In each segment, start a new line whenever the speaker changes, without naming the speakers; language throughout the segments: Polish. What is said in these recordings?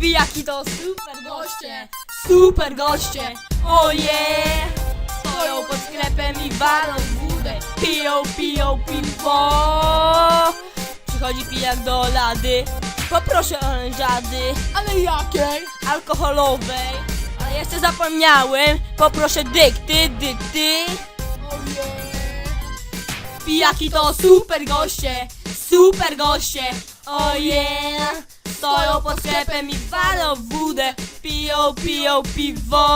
Pijaki to super goście, super goście, oje! Stoją pod sklepem i walą wódę, piją, piją piwo. Przychodzi pijak do lady, poproszę orężady
Ale jakiej?
alkoholowej. Ale jeszcze zapomniałem, poproszę dykty, dykty.
Ojej.
Pijaki to super goście, super goście, oje! Stoją pod sklepem i walą wódę, piją, piją piwo.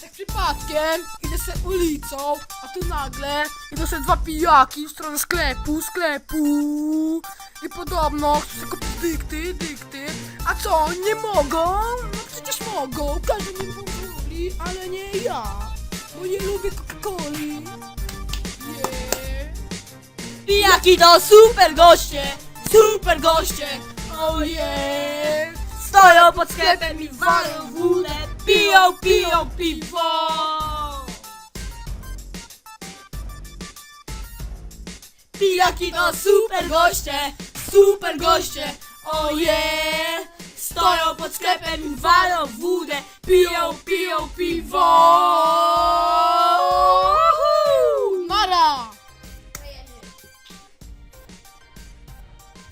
Tak przypadkiem idę se ulicą, a tu nagle idą se dwa pijaki w stronę sklepu, sklepu. I podobno chcą sobie kupić dykty, dykty. A co, nie mogą? No przecież mogą, każdy mi pozwoli, ale nie ja. Bo nie lubię Coca-Coli. Nie.
Pijaki to super goście, super goście, oje! Stoją pod sklepem i walą wódę, piją, piją piwo. Pijaki to super goście, super goście, oje! Stoją pod sklepem i walą wódę, piją, piją piwo.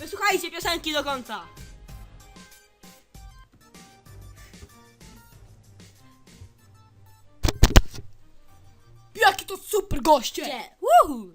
Wysłuchajcie piosenki do końca.
Pijaki to super goście!
Woohoo!